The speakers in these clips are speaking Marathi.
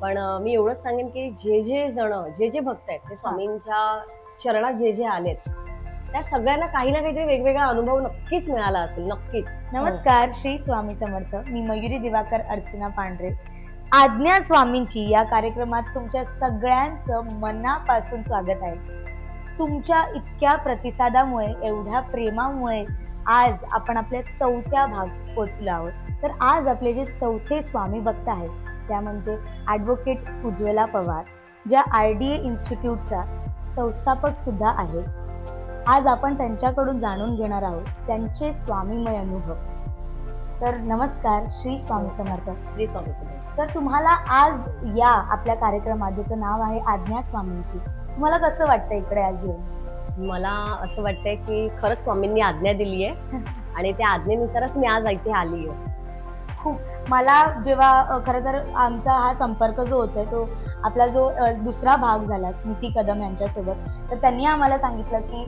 पण मी एवढंच सांगेन की जे जे जण जे जे भक्त आहेत ते स्वामींच्या चरणात जे जे आलेत त्या सगळ्यांना काही ना काहीतरी वेगवेगळा अनुभव नक्कीच मिळाला असेल नक्कीच. नमस्कार श्री स्वामी समर्थ. मी मयुरी दिवाकर अर्चना पांढरे. आज्ञा स्वामींची या कार्यक्रमात तुमच्या सगळ्यांचं मनापासून स्वागत आहे. तुमच्या इतक्या प्रतिसादामुळे एवढ्या प्रेमामुळे आज आपण आपल्या चौथ्या भाग पोचलो आहोत. तर आज आपले जे चौथे स्वामी भक्त आहेत त्या म्हणजे ॲडव्होकेट उज्ज्वला पवार ज्या आर डी ए इन्स्टिट्यूटच्या संस्थापक सुद्धा आहेत. आज आपण त्यांच्याकडून जाणून घेणार आहोत त्यांचे स्वामीमय अनुभव. तर नमस्कार श्री स्वामी समर्थ. श्री स्वामी समर्थ. तर तुम्हाला आज या आपल्या कार्यक्रमात ज्याचं नाव आहे आज्ञा स्वामींची तुम्हाला कसं वाटतं इकडे आज येऊन? मला असं वाटतंय की खरंच स्वामींनी आज्ञा दिली आहे आणि त्या आज्ञेनुसारच मी आज इथे आली आहे खूप मला जेव्हा खरं तर आमचा हा संपर्क जो होतोय तो आपला जो दुसरा भाग झाला स्मृती कदम यांच्यासोबत तर त्यांनी आम्हाला सांगितलं की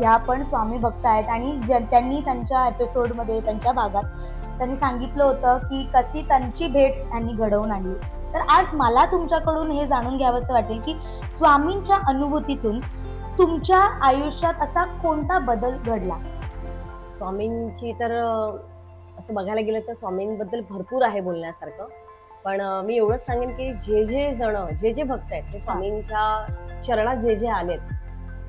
ह्या पण स्वामी भक्त आहेत आणि ज्या- त्यांनी त्यांच्या एपिसोडमध्ये त्यांच्या भागात त्यांनी सांगितलं होतं की कशी त्यांची भेट त्यांनी घडवून आणली. तर आज मला तुमच्याकडून हे जाणून घ्यावंसं वाटेल की स्वामींच्या अनुभूतीतून तुमच्या आयुष्यात असा कोणता बदल घडला? स्वामींची तर असं बघायला गेलं तर स्वामींबद्दल भरपूर आहे बोलण्यासारखं. पण मी एवढंच सांगेन की जे जे जण जे जे भक्त आहेत ते स्वामींच्या चरणात जे जे आलेत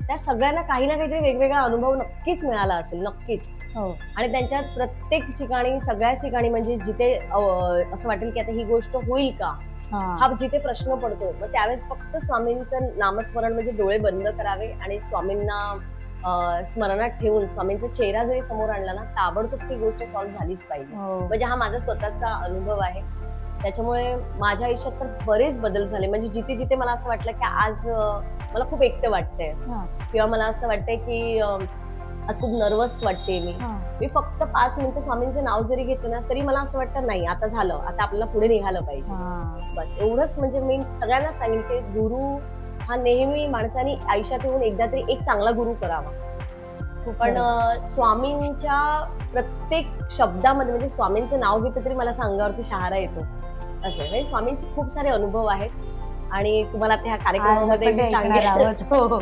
त्या सगळ्यांना काही ना काहीतरी वेगवेगळा अनुभव नक्कीच मिळाला असेल नक्कीच. हो. आणि त्यांच्या प्रत्येक ठिकाणी सगळ्याच ठिकाणी म्हणजे जिथे असं वाटेल की आता ही गोष्ट होईल का? हा. जिथे प्रश्न पडतो मग त्यावेळेस फक्त स्वामींचं नामस्मरण म्हणजे डोळे बंद करावे आणि स्वामींना स्मरणात ठेवून स्वामींचा चेहरा जरी समोर आणला ना ताबडतोब ती गोष्ट सॉल्व्ह झालीच पाहिजे. हो. म्हणजे हा माझा स्वतःचा अनुभव आहे. त्याच्यामुळे माझ्या आयुष्यात तर बरेच बदल झाले. म्हणजे जिथे जिथे मला असं वाटलं की आज मला खूप एकटं वाटतंय. किंवा मला असं वाटतंय की आज खूप नर्वस वाटते मी. मी फक्त पाच मिनिटं स्वामींचं नाव जरी घेतलं ना तरी मला असं वाटतं नाही आता झालं. आता आपल्याला पुढे निघालं पाहिजे. बस. एवढंच म्हणजे मी सगळ्यांनाच सांगेन की गुरु हा नेहमी माणसाने आयुष्यात येऊन एकदा तरी एक चांगला गुरु करावा. पण अं, स्वामींच्या प्रत्येक शब्दामध्ये म्हणजे स्वामींचं नाव घेतलं तरी मला सांगावरती शहारा येतो. असं. म्हणजे स्वामींचे खूप सारे अनुभव आहेत. आणि तुम्हाला त्या कार्यक्रमामध्ये. हो, हो.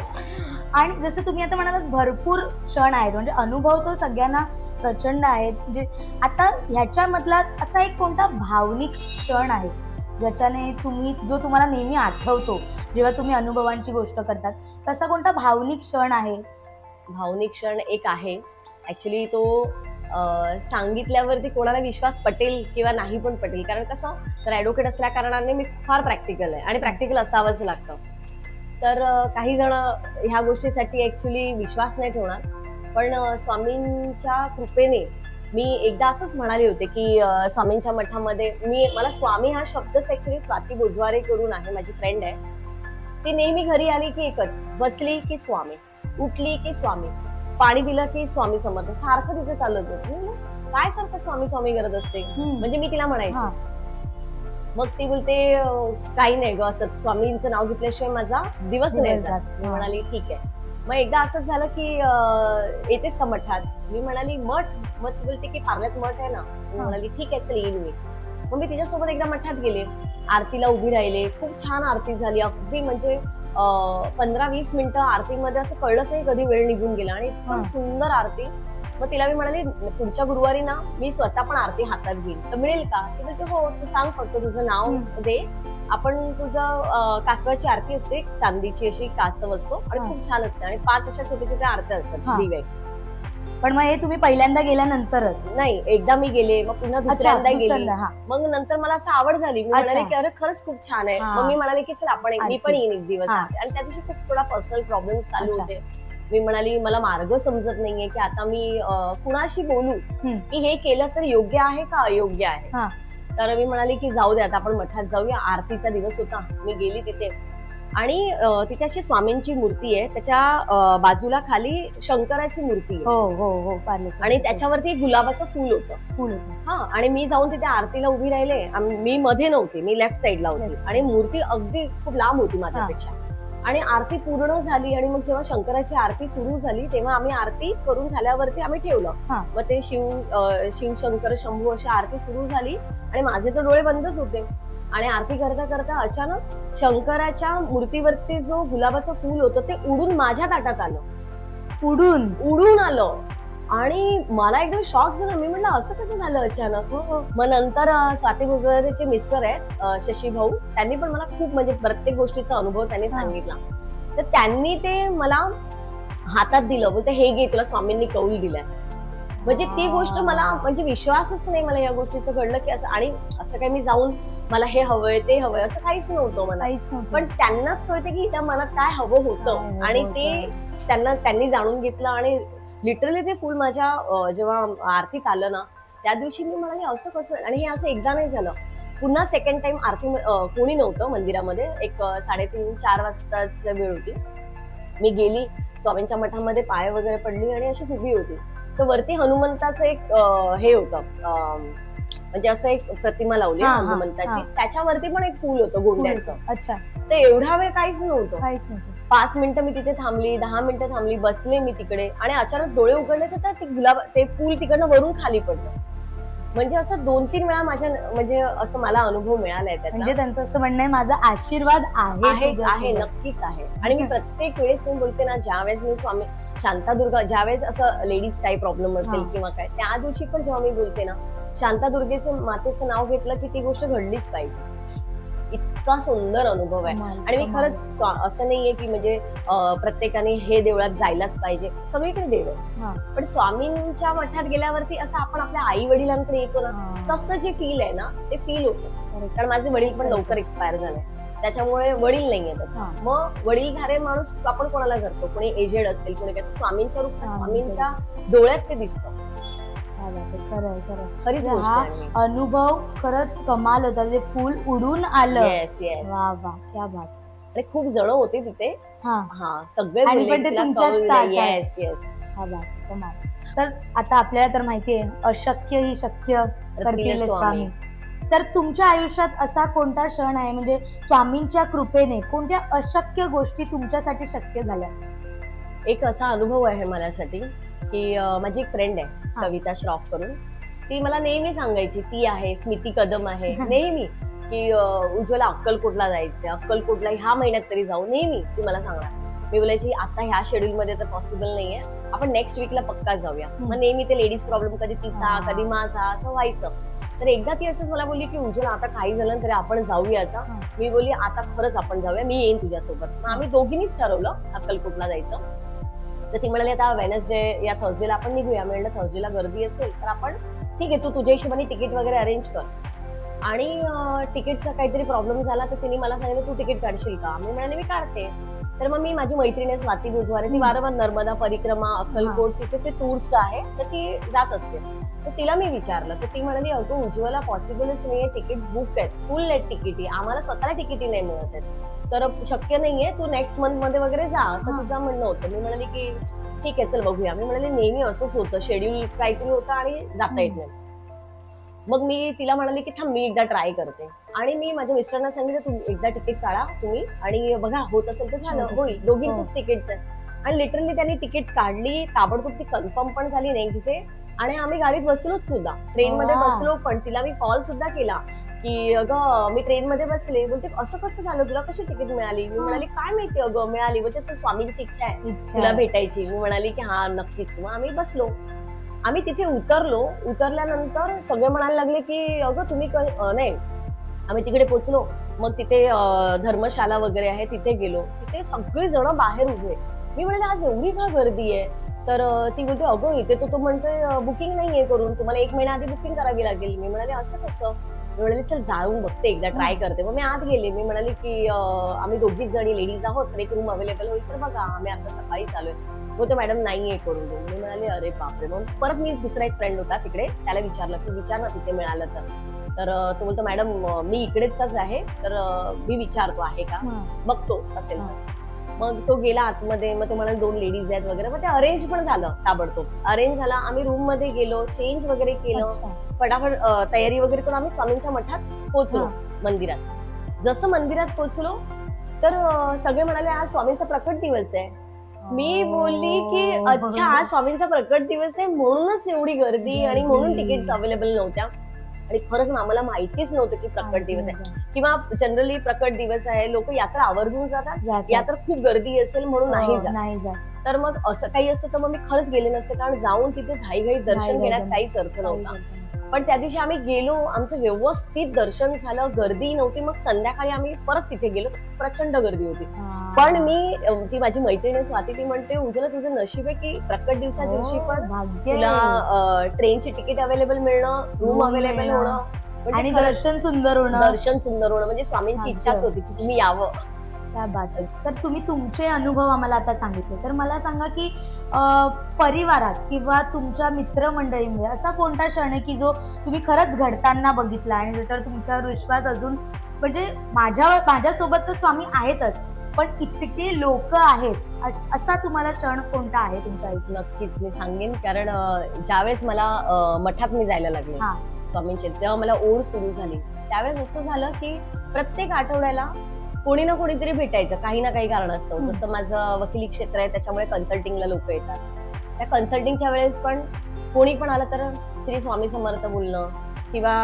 आणि जसं तुम्ही आता म्हणालात भरपूर क्षण आहेत. म्हणजे अनुभव तो सगळ्यांना प्रचंड आहेत. म्हणजे आता ह्याच्यामधला असा एक कोणता भावनिक क्षण आहे? ज्याच्याने तुम्ही जो तुम्हाला नेहमी आठवतो जेव्हा तुम्ही अनुभवांची गोष्ट करतात तसा कोणता भावनिक क्षण आहे? भावनिक क्षण एक आहे. ऍक्च्युली तो सांगितल्यावरती कोणाला विश्वास पटेल किंवा नाही पण पटेल. कारण कसं? तर ऍडव्होकेट असल्या कारणाने मी फार प्रॅक्टिकल आहे आणि प्रॅक्टिकल असावंच लागतं. तर काही जण ह्या गोष्टीसाठी ऍक्च्युली विश्वास नाही ठेवणार. पण स्वामींच्या कृपेने मी एकदा असंच म्हणाले होते की स्वामींच्या मठामध्ये मी मला स्वामी हा शब्दच ऍक्च्युली स्वाती बोजवारे करून आहे माझी फ्रेंड आहे ती नेहमी घरी आली की एकच बसली की स्वामी उठली की स्वामी पाणी दिलं की स्वामी समर्थ सारखं तिचं चालत म्हणलं, काय सारखं स्वामी स्वामी करत असते. म्हणजे मी तिला. म्हणायची मग ती बोलते "अं, काही नाही ग असंच स्वामींचं नाव घेतल्याशिवाय माझा दिवस नाही जात. मी. म्हणाली ठीक आहे मग एकदा असंच झालं की अं, येतेस का मठात मी म्हणाली मठ मग ती बोलते की पार्ल्यात मठ आहे ना. मी. म्हणाली ठीक आहे चल येईन मी मग मी तिच्यासोबत एकदा मठात गेले. आरतीला उभी राहिले. खूप छान आरती झाली. अगदी म्हणजे पंधरा वीस मिनिटं आरतीमध्ये असं कळलंच नाही कधी वेळ निघून गेला. आणि हा. सुंदर आरती. मग तिला मी म्हणाले पुढच्या गुरुवारी ना मी स्वतः पण आरती हातात घेईन. तर मिळेल का? ती बोलते हो तू सांग फक्त तुझं नाव. दे. आपण तुझं कासवाची आरती असते. चांदीची अशी कासव असतो. आणि. खूप छान असते. आणि पाच अशा छोट्या छोट्या आरत्या असतात. पण मग हे तुम्ही पहिल्यांदा गेल्यानंतरच नाही एकदा मी गेले मग पुन्हा दुसऱ्यांदा गेली दुसऱ्यांदा, हा. मग नंतर मला असं आवड झाली मी अच्छा. म्हणाले की अरे खरंच खूप छान आहे हा. मग मी म्हणाले की चल आपण एक- मी. पण येईन एक दिवस हा. आणि त्या दिवशी खूप थोडा पर्सनल प्रॉब्लेम चालू अच्छा. होते मी म्हणाली मला मार्ग समजत नाहीये की आता मी अं, कुणाशी बोलू हम्म. की हे केलं तर योग्य आहे का अयोग्य आहे हा. तर मी म्हणाली की जाऊ दे आता आपण मठात जाऊया आरतीचा दिवस होता मी गेली तिथे आणि तिथे अशी स्वामींची मूर्ती आहे. त्याच्या बाजूला खाली शंकराची मूर्ती आहे. हो हो हो. आणि त्याच्यावरती गुलाबाचं फुल होतं. फुल होतं. हा आणि मी जाऊन तिथे आरतीला उभी राहिले. मी मध्ये नव्हते. मी लेफ्ट साईडला होती. आणि मूर्ती अगदी खूप लांब होती माझ्यापेक्षा. आणि आरती पूर्ण झाली आणि मग जेव्हा शंकराची आरती सुरू झाली तेव्हा आम्ही आरती करून झाल्यावरती आम्ही ठेवलं. मग ते शिव अं, शिव शंकर शंभू अशी आरती सुरू झाली. आणि माझे तर डोळे बंदच होते. आणि आरती करता करता अचानक शंकराच्या मूर्तीवरती जो गुलाबाचं फूल होतं ते उडून माझ्या ताटात आलं. उडून? उडून आलं. आणि मला एकदम शॉक झाला. मी म्हटलं असं कसं झालं अचानक? मग नंतर स्वाती गुजरातीचे मिस्टर आहेत शशी भाऊ त्यांनी पण मला खूप म्हणजे प्रत्येक गोष्टीचा अनुभव त्यांनी हा. सांगितला. तर त्यांनी ते मला हातात दिलं. बोलते हे घे तुला स्वामींनी कौल दिलाय. म्हणजे ती गोष्ट मला म्हणजे विश्वासच नाही मला या गोष्टीचं घडलं की असं आणि असं काही मी जाऊन मला हे हवंय ते हवंय असं काहीच नव्हतं मला काहीच नव्हतं. पण त्यांनाच कळते की त्या मनात काय हवं काय होतं हवं आणि. ते त्यांना त्यांनी जाणून घेतलं आणि लिटरली ते फुल माझ्या अं, जेव्हा आरतीत आलं ना त्या दिवशी मी म्हणाले असं कसं? आणि हे असं एकदा नाही झालं. पुन्हा सेकंड टाइम आरती अं, कोणी नव्हतं मंदिरामध्ये. एक अं, साडेतीन चार वाजताची वेळ होती. मी गेली स्वामींच्या मठामध्ये पाय वगैरे पडली आणि अशीच उभी होती. तर वरती हनुमंताचं एक अं, हे होतं अं, म्हणजे असं एक प्रतिमा लावली हा, हा, हनुमंताची. हा. त्याच्यावरती पण एक फुल होतं गोंड्याचं. अच्छा. तर एवढा वेळ काहीच नव्हतं. काहीच नव्हतं. पाच मिनिटं मी तिथे थांबली दहा मिनिटं थांबली बसले मी तिकडे आणि अचानक डोळे उघडले तर ते गुलाब ते फूल तिकडनं वरून खाली पडलं. म्हणजे असं दोन तीन वेळा माझ्या म्हणजे असं मला अनुभव मिळालाय म्हणजे त्याचा त्यांचं असं म्हणणं आहे माझा आशीर्वाद आहे आहेच आहे. नक्कीच आहे आणि मी प्रत्येक वेळेस मी बोलते ना ज्या वेळेस मी स्वामी शांतादुर्गा ज्या वेळेस असं लेडीज काही प्रॉब्लेम असेल हा. किंवा काय त्या दिवशी पण जेव्हा मी बोलते ना शांतादुर्गेचं मातेचं नाव घेतलं की ती गोष्ट घडलीच पाहिजे इतका सुंदर अनुभव आहे आणि मी. खरंच असं नाहीये की म्हणजे प्रत्येकाने हे देवळात जायलाच पाहिजे सगळीकडे देव आहे. पण स्वामींच्या मठात गेल्यावरती असं आपण आपल्या आई वडिलांकडे येतो ना. तसं जे फील आहे ना ते फील होतं. कारण माझे वडील पण लवकर एक्सपायर झाले त्याच्यामुळे वडील नाही येतात. मग वडीलधारे माणूस आपण कोणाला करतो कोणी एजेड असेल कोणी काय स्वामींच्या रूपात स्वामींच्या डोळ्यात ते दिसतं खरं आहे, खरं आहे. खरीच म्हणजे गोष्ट हा आहे. अनुभव खरंच कमाल होता. ते फुल उडून आलं. येस येस वा वा. क्या बात. आणि खूप जण होते तिथे. हा. हा सगळे आणि पण ते तुमच्याच ताटात. येस येस क्या बात कमाल. तर आता आपल्याला तर माहितीये अशक्य ही शक्य करतील स्वामी. तर तुमच्या आयुष्यात असा कोणता क्षण आहे? म्हणजे स्वामींच्या कृपेने कोणत्या अशक्य गोष्टी तुमच्यासाठी शक्य झाल्या? एक असा अनुभव आहे माझ्यासाठी की माझी एक फ्रेंड आहे. कविता श्रॉफ करून. ती मला नेहमी सांगायची ती आहे स्मिती कदम आहे. नेहमी. की उज्ज्वला अक्कलकोटला जायचं अक्कलकोटला ह्या महिन्यात तरी जाऊ नेहमी ती मला सांगणार. मी बोलायची आता ह्या शेड्यूल मध्ये तर पॉसिबल नाहीये. आपण नेक्स्ट वीकला पक्का जाऊया. मग नेहमी ते लेडीज प्रॉब्लेम कधी तिचा. कधी माझा? असं व्हायचं. तर एकदा ती असंच मला बोलली की उज्ज्वला आता काही झालं तरी आपण जाऊयाचा. मी बोलली आता खरंच आपण जाऊया मी येईन तुझ्यासोबत. मग आम्ही दोघींनीच ठरवलं अक्कलकोटला जायचं. तर ती म्हणाली आता वेनसडे या थर्सडेला आपण निघूया. म्हणलं थर्सडेला गर्दी असेल तर आपण ठीक आहे तू तुझ्या हिशोबाने तिकीट वगैरे अरेंज कर. आणि तिकीटचा काहीतरी प्रॉब्लेम झाला तर तिने मला सांगितलं तू तिकीट काढशील का? मी म्हणाले मी काढते. तर मग मी माझी मैत्रीण आहे स्वाती गुजवारे ती. वारंवार नर्मदा परिक्रमा अक्कलकोट तिचे ते टूर्स आहे. तर ती जात असते. तर तिला मी विचारलं. तर ती म्हणाली अगं उज्ज्वला पॉसिबलच नाहीये. तिकीट बुक आहेत. फुल आहेत तिकिटी आम्हाला स्वतःला तिकिटी नाही मिळत आहेत. तर शक्य नाहीये. तू नेक्स्ट मंथमध्ये वगैरे जा. असं. तिचं म्हणणं होतं. मी म्हणाली की ठीक आहे चल बघूया. मी म्हणाले नेहमी असंच होतं. शेड्यूल काहीतरी होतं आणि जाता येत नाही. मग मी तिला म्हणाले की थांब मी एकदा ट्राय करते. आणि मी माझ्या मिस्टरांना सांगितलं तुम्ही एकदा तिकीट काढा तुम्ही आणि बघा होत असेल तर झालं. होईल. दोघींचीच तिकीट आहे आणि लिटरली त्यांनी तिकीट काढली ताबडतोब ती कन्फर्म पण झाली नेक्स्ट डे आणि आम्ही गाडीत बसलोच सुद्धा. ट्रेन मध्ये. बसलो पण तिला मी कॉल सुद्धा केला की अगं मी ट्रेन मध्ये बसले. बोलते असं कसं झालं? तुला कशी तिकीट मिळाली? मी हा. म्हणाली काय माहिती अगं मिळाली. त्याचं स्वामींची इच्छा आहे. तुला भेटायची. मी म्हणाली की हा नक्कीच. मग आम्ही बसलो. आम्ही तिथे उतरलो. उतरल्यानंतर सगळे म्हणायला लागले की अगं तुम्ही नाही. आम्ही तिकडे पोचलो मग तिथे धर्मशाला वगैरे आहे तिथे गेलो. तिथे सगळी जण बाहेर उभे मी म्हणाले आज एवढी का गर्दी आहे? तर ती बोलते अगं इथे तो तो म्हणतोय बुकिंग नाहीये करून. तुम्हाला एक महिना आधी बुकिंग करावी लागेल. मी म्हणाले असं कसं? मी म्हणाले चल जाऊन बघते एकदा ट्राय करते. मग मी आत गेले. मी म्हणाले की आम्ही दोघीच जणी लेडीज आहोत तर एक रूम अवेलेबल होईल तर बघा आम्ही आता सकाळी चालू हो तो मॅडम नाहीये करून देऊ मी म्हणाले अरे बापरे. मग परत मी दुसरा एक फ्रेंड होता तिकडे त्याला विचारलं की विचार ना तिथे मिळालं तर. तर तो बोलतो मॅडम मी इकडेच आहे तर मी विचारतो आहे का. बघतो असेल. मग तो गेला आतमध्ये मग तो म्हणाले दोन लेडीज आहेत वगैरे मग ते अरेंज पण झालं ताबडतोब अरेंज झाला आम्ही रूममध्ये गेलो चेंज वगैरे केलं अच्छा. फटाफट तयारी वगैरे करून आम्ही स्वामींच्या मठात पोहोचलो हा. मंदिरात जसं मंदिरात पोहोचलो तर सगळे म्हणाले आज स्वामींचा प्रकट दिवस आहे मी बोलली की हो. अच्छा आज स्वामींचा प्रकट दिवस आहे म्हणूनच एवढी गर्दी आणि म्हणून गर्दी. तिकीट अवेलेबल नव्हत्या आणि खरंच आम्हाला माहितीच नव्हतं की प्रकट दिवस आहे. किंवा जनरली प्रकट दिवस आहे लोक यात्रा आवर्जून जातात. यात्रा खूप गर्दी असेल म्हणून नाही हो, जात. तर मग असं काही असतं तर मग मी खरंच गेले नसते कारण जाऊन तिथे घाई घाई दर्शन घेण्यात. काहीच अर्थ नव्हता. पण त्या दिवशी आम्ही गेलो आमचं व्यवस्थित दर्शन झालं गर्दी नव्हती मग संध्याकाळी आम्ही परत तिथे गेलो प्रचंड गर्दी होती. पण मी ती माझी मैत्रिणी स्वाती ती म्हणते उज्ज्वला तुझं नशीब आहे की प्रकट दिवसा हो, दिवशी पण तुला. ट्रेनची तिकीट अवेलेबल मिळणं रूम Room अवेलेबल. होणं म्हणजे आणि दर्शन सुंदर होणं दर्शन सुंदर होणं म्हणजे स्वामींची. इच्छाच होती की तुम्ही यावं त्या बात. तर तुम्ही तुमचे अनुभव आम्हाला आता सांगितले तर मला सांगा की परिवारात किंवा तुमच्या मित्रमंडळीमध्ये असा कोणता क्षण आहे की जो तुम्ही खरंच घडताना बघितला आणि ज्याच्यावर तुमच्यावर विश्वास अजून म्हणजे माझ्यावर माझ्यासोबत तर स्वामी आहेतच पण इतके लोक आहेत अस- तुम्हाला क्षण कोणता आहे तुमच्या आयुष्यात नक्कीच मी सांगेन कारण ज्यावेळेस मला मठात मी जायला लागले. स्वामींचे तेव्हा मला ओढ सुरू झाली त्यावेळेस असं झालं की प्रत्येक आठवड्याला कोणी ना कोणीतरी भेटायचं काही ना काही कारण असतं. जसं माझं वकिली क्षेत्र आहे त्याच्यामुळे कन्सल्टिंगला लोक येतात. त्या कन्सल्टिंगच्या वेळेस पण कोणी पण आलं तर श्री स्वामी समर्थ बोलणं किंवा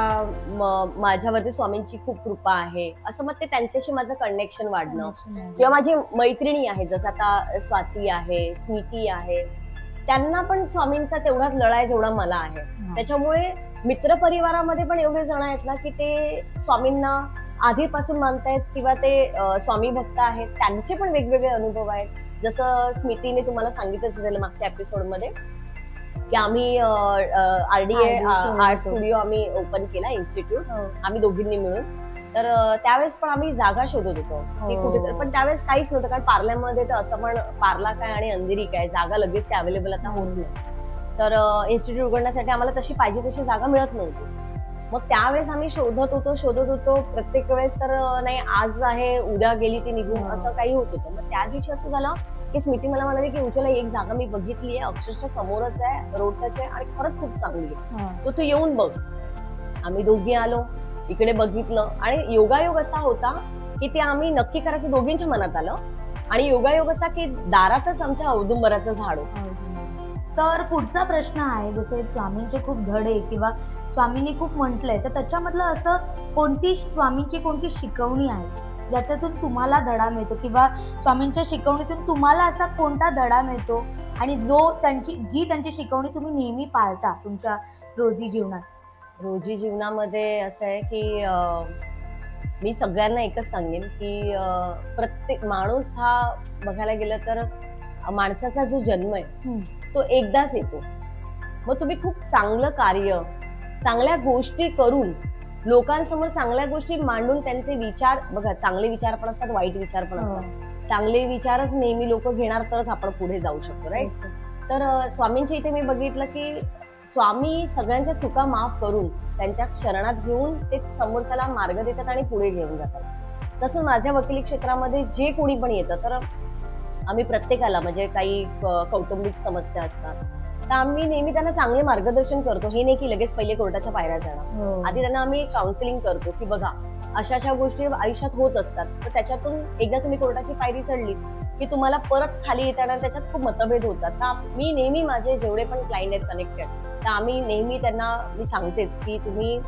माझ्यावरती स्वामींची खूप कृपा आहे असं मग ते त्यांच्याशी माझं कनेक्शन वाढणं. किंवा माझी मैत्रिणी आहेत जसं आता स्वाती आहे स्मिती आहे त्यांना पण स्वामींचा तेवढाच लढा आहे जेवढा मला आहे. त्याच्यामुळे मित्र परिवारामध्ये पण एवढे जण आहेत ना की ते स्वामींना आधीपासून मानतायत किंवा ते स्वामी भक्त आहेत त्यांचे पण वेगवेगळे अनुभव आहेत. जसं स्मितीने तुम्हाला सांगितलंच असेल मागच्या एपिसोडमध्ये की आम्ही आरडीए आर्ट. स्टुडिओ आम्ही ओपन केला इन्स्टिट्यूट हो. आम्ही दोघींनी मिळून. तर त्यावेळेस पण आम्ही जागा शोधत होतो की हो. कुठे पण त्यावेळेस काहीच नव्हतं कारण पार्ल्यामध्ये तर असं पण पार्ला काय आणि अंधेरी काय जागा लगेच काय अवेलेबल आता होत नाही. तर इन्स्टिट्यूट उघडण्यासाठी आम्हाला तशी पाहिजे तशी जागा मिळत नव्हती. मग त्यावेळेस आम्ही शोधत होतो शोधत होतो. प्रत्येक वेळेस तर नाही आज आहे उद्या गेली ती निघून हो. असं काही होत होतं. मग त्या दिवशी असं झालं की स्मिती मला म्हणाली की उज्ज्वला एक जागा मी बघितली आहे अक्षरशः समोरच आहे रोड टच आहे आणि खरंच खूप चांगली आहे. हा. तो तू येऊन बघ. आम्ही दोघी आलो इकडे बघितलं आणि योगायोग असा होता की ते आम्ही नक्की करायचं दोघींच्या मनात आलं आणि योगायोग असा की दारातच आमच्या औदुंबराचं झाड होतं. तर पुढचा प्रश्न आहे जसे स्वामींचे खूप धडे किंवा स्वामींनी खूप म्हटलंय तर त्याच्यामधलं असं कोणती स्वामींची कोणती शिकवणी आहे? ज्याच्यातून तुम्हाला धडा मिळतो किंवा स्वामींच्या शिकवणीतून तुम्हाला असा कोणता धडा मिळतो? आणि जो त्यांची जी त्यांची शिकवणी तुम्ही नेहमी पाळता तुमच्या रोजी जीवनात? रोजी जीवनामध्ये असं आहे की मी सगळ्यांना एकच सांगेन की प्रत्येक माणूस हा बघायला गेलं तर माणसाचा जो जन्म आहे. तो एकदाच येतो. मग तुम्ही खूप चांगलं कार्य चांगल्या गोष्टी करून लोकांसमोर चांगल्या गोष्टी मांडून त्यांचे विचार बघा चांगले विचार पण असतात वाईट विचार पण असतात. चांगले विचारच नेहमी लोक घेणार तरच आपण पुढे जाऊ शकतो राईट तर स्वामींच्या इथे मी बघितलं की स्वामी सगळ्यांच्या चुका माफ करून त्यांच्या शरणात घेऊन ते समोरच्याला मार्ग देतात आणि पुढे घेऊन जातात. तसं माझ्या वकिली क्षेत्रामध्ये जे कोणी पण येतं तर आम्ही प्रत्येकाला म्हणजे काही कौटुंबिक समस्या असतात. तर आम्ही नेहमी त्यांना चांगले मार्गदर्शन करतो. हे नाही की लगेच पहिले कोर्टाच्या पायऱ्या जाणार. हो. आधी त्यांना आम्ही काउन्सिलिंग करतो की बघा अशा अशा गोष्टी आयुष्यात होत असतात. तर त्याच्यातून एकदा तुम्ही कोर्टाची पायरी चढली की तुम्हाला परत खाली येताना त्याच्यात खूप मतभेद होतात. तर मी नेहमी माझे जेवढे पण क्लायंट आहेत कनेक्टेड तर आम्ही नेहमी त्यांना मी सांगतेच की तुम्ही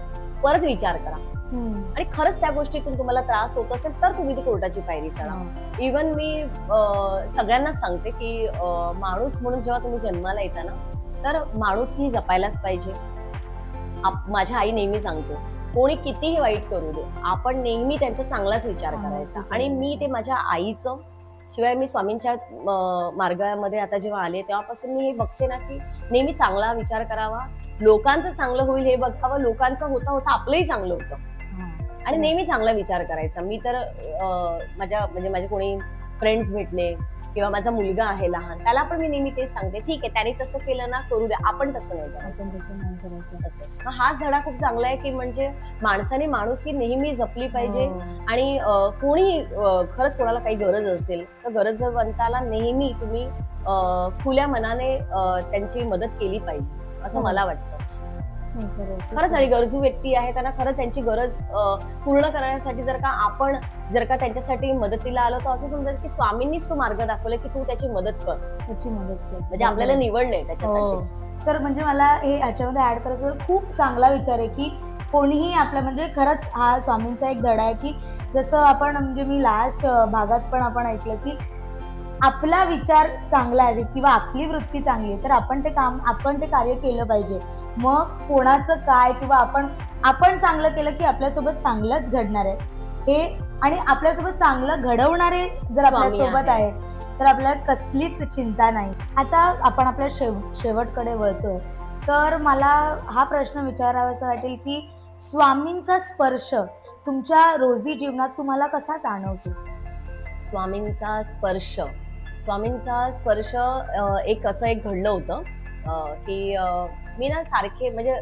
परत विचार करा. आणि खरंच त्या गोष्टीतून तुम्हाला त्रास होत असेल तर तुम्ही ती कोर्टाची पायरी चढा. इवन मी अं, सगळ्यांनाच सांगते की माणूस म्हणून जेव्हा तुम्ही जन्माला येता ना तर माणूस ही जपायलाच पाहिजे माझ्या आई नेहमी सांगतो कोणी कितीही वाईट करू दे आपण नेहमी त्यांचा चांगलाच विचार करायचा आणि मी ते. माझ्या आईचं शिवाय मी स्वामींच्या मार्गामध्ये आता जेव्हा आले तेव्हापासून मी हे बघते ना की नेहमी चांगला विचार करावा लोकांचं चांगलं होईल हे बघावं लोकांचं होता होता आपलंही चांगलं होतं. आणि नेहमी चांगला विचार करायचा मी तर माझ्या म्हणजे माझे कोणी फ्रेंड्स भेटले किंवा माझा मुलगा आहे लहान त्याला पण मी नेहमी तेच सांगते ठीक आहे त्याने तसं केलं ना करू द्या आपण तसं नाही करायचं असं. हाच धडा खूप चांगला आहे की म्हणजे माणसाने माणुसकी नेहमी जपली पाहिजे हो. आणि कोणी खरंच कोणाला काही गरज असेल तर गरजवंताला नेहमी तुम्ही खुल्या मनाने त्यांची मदत केली पाहिजे असं हो. मला वाटतं. खरंच आणि गरजू व्यक्ती आहे त्यांना खरंच त्यांची गरज पूर्ण करण्यासाठी जर का आपण जर का त्यांच्यासाठी मदतीला आलो तर असं समजा की स्वामींनीच तो मार्ग दाखवला की तू त्याची मदत कर. त्याची मदत कर. म्हणजे आपल्याला हो. निवडलंय त्याच्यासाठी तर म्हणजे मला हे याच्यामध्ये ऍड करायचं खूप चांगला विचार आहे की कोणीही आपल्या म्हणजे खरंच हा स्वामींचा एक धडा आहे की जसं आपण म्हणजे मी लास्ट भागात पण आपण ऐकलं की आपला विचार चांगला आहे किंवा आपली वृत्ती चांगली आहे तर आपण ते काम आपण ते कार्य केलं पाहिजे. मग कोणाचं काय किंवा आपण आपण चांगलं केलं की आपल्यासोबत चांगलंच घडणार आहे. हे आणि आपल्यासोबत चांगलं घडवणारे जर आपल्यासोबत आहे. आहेत तर आपल्याला कसलीच चिंता नाही. आता आपण आपल्या शेव शेवटकडे वळतोय. तर मला हा प्रश्न विचारावासा वाटेल की स्वामींचा स्पर्श तुमच्या रोजी जीवनात तुम्हाला कसा जाणवतो? स्वामींचा स्पर्श. स्वामींचा स्पर्श एक असं एक घडलं होतं की मी ना सारखे म्हणजे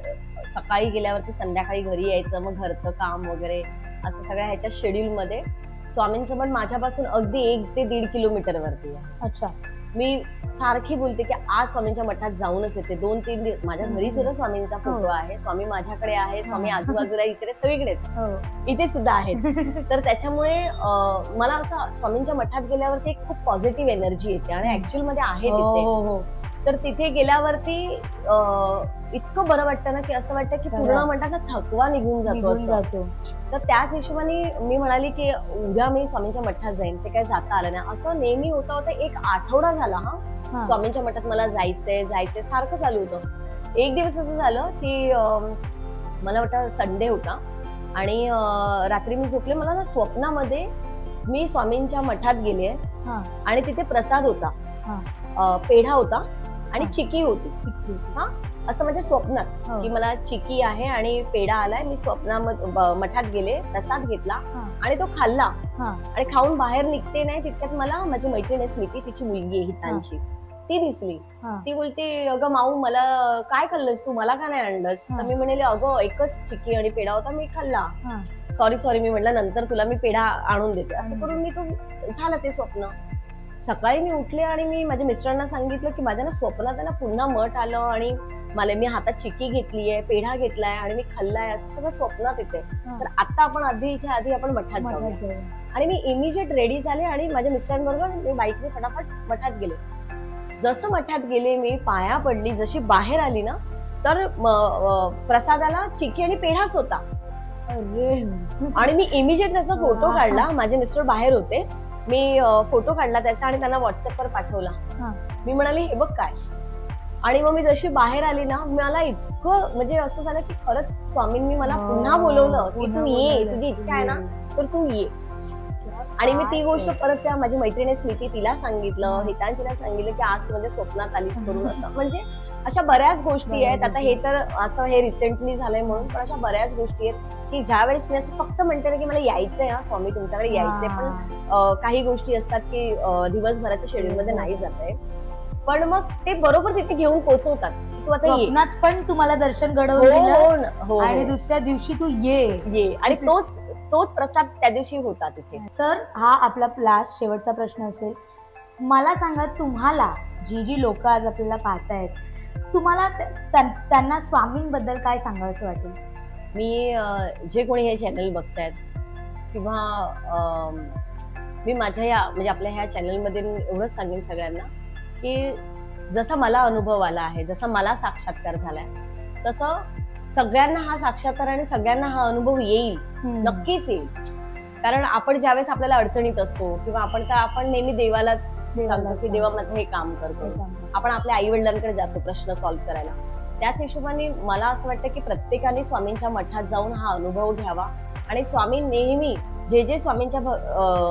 सकाळी गेल्यावरती संध्याकाळी घरी यायचं मग घरचं काम वगैरे असं सगळ्या ह्याच्या शेड्यूलमध्ये स्वामींचं पण माझ्यापासून अगदी एक ते दीड किलोमीटरवरती आहे. अच्छा. मी सारखी बोलते की आज स्वामींच्या मठात जाऊनच येते. दोन तीन दिवस माझ्या घरी सुद्धा स्वामींचा फोटो आहे. स्वामी माझ्याकडे आहे. स्वामी हा. आजूबाजूला इकडे सगळीकडे. हो. इथे सुद्धा आहेत. तर त्याच्यामुळे मला असं स्वामींच्या मठात गेल्यावरती एक खूप पॉझिटिव्ह एनर्जी येते आणि ऍक्च्युअलमध्ये आहे हो तिथे. हो हो. तर तिथे गेल्यावरती इतकं बरं वाटतं ना की असं वाटतं की पूर्ण. म्हणतात ना थकवा निघून जातो जातो. तर त्याच हिशोबाने मी म्हणाली की उद्या मी स्वामींच्या मठात जाईन. ते काय जाता आलं नाही. असं नेहमी होता होता. एक आठवडा झाला हा. हा. स्वामींच्या मठात मला जायचंय जायचंय. सारखं चालू होतं. एक दिवस असं झालं की मला वाटतं संडे होता. आणि रात्री मी झोपले. मला ना स्वप्नामध्ये मी स्वामींच्या मठात गेले हा. आणि तिथे प्रसाद होता. हा. पेढा होता आणि हा. चिकी होती. चिक्की. असं माझ्या स्वप्नात हो. की मला चिकी आहे आणि पेढा आलाय मी स्वप्नामध्ये ब- मठात गेले प्रसाद घेतला हा. आणि तो खाल्ला हा. आणि खाऊन बाहेर निघते नाही तितक्यात मला माझी मैत्रीण आहे स्मिती तिची मुलगी आहे हितांची ती दिसली हा. ती बोलते अगं माऊ मला काय खाल्लंस तू मला का नाही आणलंस हा. तर मी म्हणाले अगं एकच चिक्की आणि पेढा होता मी खाल्ला हा. सॉरी सॉरी मी म्हटलं नंतर तुला मी पेढा आणून देते असं करून मी तो झालं ते स्वप्न सकाळी मी उठले आणि मी माझ्या मिस्टरांना सांगितलं की माझ्या ना स्वप्नात आहे ना पुन्हा मठ आलं आणि मला मी हातात चिक्की घेतली आहे पेढा घेतलाय आणि मी खाल्लाय असं सगळं स्वप्नात येते. तर आता आपण आधीच्या आधी आपण मठात जाऊया. आणि मी इमिजिएट रेडी झाले आणि माझ्या मिस्टरांबरोबर मी बाईकने फटाफट मठात गेले जसं मठात गेले मी पाया पडली जशी बाहेर आली ना तर प्रसादाला चिकी आणि पेढाच होता. आणि मी इमिजिएट त्याचा फोटो. काढला माझे मिस्टर बाहेर होते मी फोटो काढला त्याचा आणि त्यांना व्हॉट्सअपवर पाठवला. मी म्हणाले हे बघ काय आणि मग मी जशी बाहेर आली ना मला इतकं म्हणजे असं झालं की खरंच स्वामींनी मला पुन्हा बोलवलं की तू ये. तुझी इच्छा आहे ना. तर तू ये. आणि मी ती गोष्ट परत त्या माझी मैत्रिणी स्मिती तिला सांगितलं हा. हितांशीला सांगितलं की आज म्हणजे स्वप्नात आलीस करून असं. म्हणजे अशा बऱ्याच गोष्टी आहेत. आता हे तर असं हे रिसेंटली झालंय म्हणून पण अशा बऱ्याच गोष्टी आहेत की ज्या वेळेस मी असं फक्त म्हणते ना की मला यायचंय हा स्वामी तुमच्याकडे यायचंय पण काही गोष्टी असतात की दिवसभराच्या शेड्यूल मध्ये नाही जात आहे पण मग ते बरोबर तिथे घेऊन पोहोचवतात की तू आता ये. स्वप्नात पण तुम्हाला दर्शन हो घडवून दिलं हो न- हो. आणि हो. दुसऱ्या दिवशी तू ये. ये. आणि तोच तोच प्रसाद त्या दिवशी होता तिथे. तर हा आपला लास्ट शेवटचा प्रश्न असेल. मला सांगा तुम्हाला जी जी लोक आज आपल्याला पाहतायत तुम्हाला त्या- त्यां- त्यांना स्वामींबद्दल काय सांगावं वाटेल? मी अं, जे कोणी हे चॅनल बघतायत किंवा अं, मी माझ्या या म्हणजे आपल्या ह्या चॅनलमध्ये एवढंच सांगेन सगळ्यांना. की जसा मला अनुभव आला आहे जसा मला साक्षात्कार झालाय तसं सगळ्यांना हा साक्षात्कार आणि सगळ्यांना हा अनुभव येईल नक्कीच येईल. कारण आपण ज्यावेळेस आपल्याला अडचणीत असतो किंवा आपण का आपण नेहमी देवालाच सांगतो की देवा माझं हे काम करतो आपण आपल्या आई वडिलांकडे जातो प्रश्न सॉल्व्ह करायला. त्याच हिशोबाने मला असं वाटतं की प्रत्येकाने स्वामींच्या मठात जाऊन हा अनुभव घ्यावा आणि स्वामी नेहमी जे जे स्वामींच्या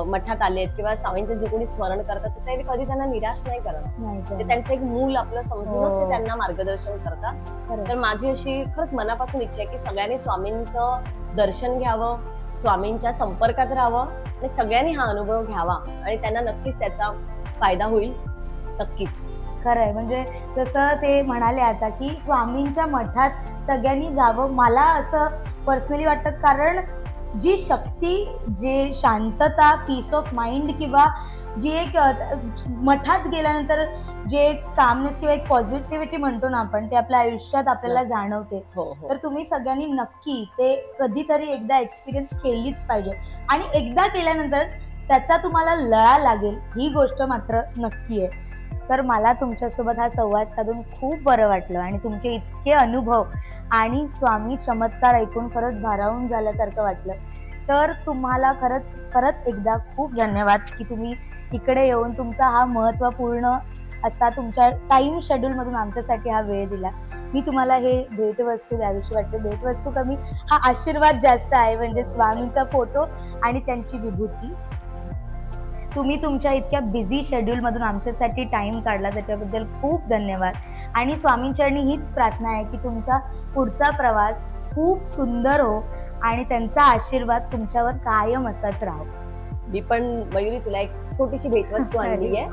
मठात आलेत किंवा स्वामींचं जे कोणी स्मरण करतात ते कधी त्यांना निराश नाही करत ते तर. त्यांचं एक मूल आपलं समजूनच ते हो. त्यांना मार्गदर्शन करतात खरं. तर माझी अशी खरंच मनापासून इच्छा आहे की सगळ्यांनी स्वामींचं दर्शन घ्यावं स्वामींच्या संपर्कात राहावं आणि सगळ्यांनी हा अनुभव घ्यावा आणि त्यांना नक्कीच त्याचा फायदा होईल नक्कीच खरंय म्हणजे जसं ते म्हणाले आता की स्वामींच्या मठात सगळ्यांनी जावं मला असं पर्सनली वाटतं कारण जी शक्ती जे शांतता पीस ऑफ माइंड किंवा जी एक मठात गेल्यानंतर जे एक कामनेस किंवा एक पॉझिटिव्हिटी म्हणतो ना आपण ते आपल्या आयुष्यात आपल्याला जाणवते. हो हो. तर तुम्ही सगळ्यांनी नक्की ते कधीतरी एकदा एक्सपिरियन्स केलीच पाहिजे. आणि एकदा केल्यानंतर त्याचा तुम्हाला लळा लागेल. ही गोष्ट मात्र नक्की आहे. तर मला तुमच्यासोबत हा संवाद साधून खूप बरं वाटलं आणि तुमचे इतके अनुभव आणि स्वामी चमत्कार ऐकून खरंच भारावून झाल्यासारखं वाटलं. तर तुम्हाला खरंच परत एकदा खूप धन्यवाद की तुम्ही इकडे येऊन तुमचा हा महत्त्वपूर्ण असा तुमच्या टाईम शेड्यूलमधून आमच्यासाठी हा वेळ दिला. मी तुम्हाला हे भेटवस्तू द्यावीशी वाटते. भेटवस्तू कमी हा आशीर्वाद जास्त आहे म्हणजे स्वामींचा फोटो आणि त्यांची विभूती. तुम्ही तुमच्या इतक्या बिझी शेड्यूलमधून आमच्यासाठी टाइम काढला त्याच्याबद्दल खूप धन्यवाद. आणि स्वामींचरणी हीच प्रार्थना आहे की तुमचा पुढचा प्रवास खूप सुंदर हो आणि त्यांचा आशीर्वाद तुमच्यावर कायम असाच राहो. मी पण मयुरी तुला एक छोटीशी भेटवस्तू आणली आहे.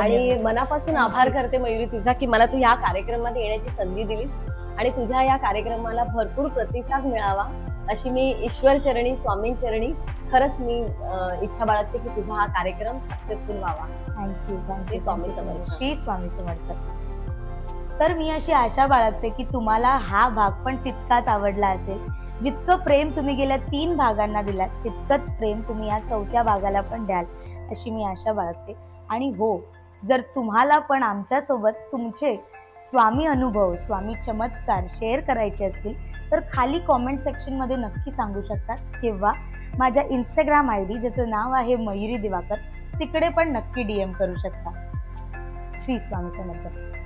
आणि. मनापासून आभार करते मयुरी तुझा की मला तू ह्या कार्यक्रमात येण्याची संधी दिलीस. आणि तुझ्या या कार्यक्रमाला भरपूर प्रतिसाद मिळावा अशी मी ईश्वर चरणी स्वामींचरणी खरंच मी इच्छा बाळगते की तुझा हा कार्यक्रम सक्सेसफुल व्हावा. Thank you thank you Swami Samarth. Shri Swami Samarth. तर मी अशी आशा बाळगते की तुम्हाला हा भाग पण तितकाच आवडला असेल. जितकं प्रेम तुम्ही गेल्या तीन भागांना दिलात तितकंच प्रेम तुम्ही या चौथ्या भागाला पण द्याल अशी मी आशा बाळगते. आणि हो जर तुम्हाला पण आमच्यासोबत तुमचे स्वामी अनुभव स्वामी चमत्कार शेअर करायचे असतील तर खाली कॉमेंट सेक्शनमध्ये नक्की सांगू शकता किंवा माझ्या इंस्टाग्राम आय डी ज्याचं नाव आहे मयुरी दिवाकर तिकडे पण नक्की डी एम करू शकता. श्री स्वामी समर्थ.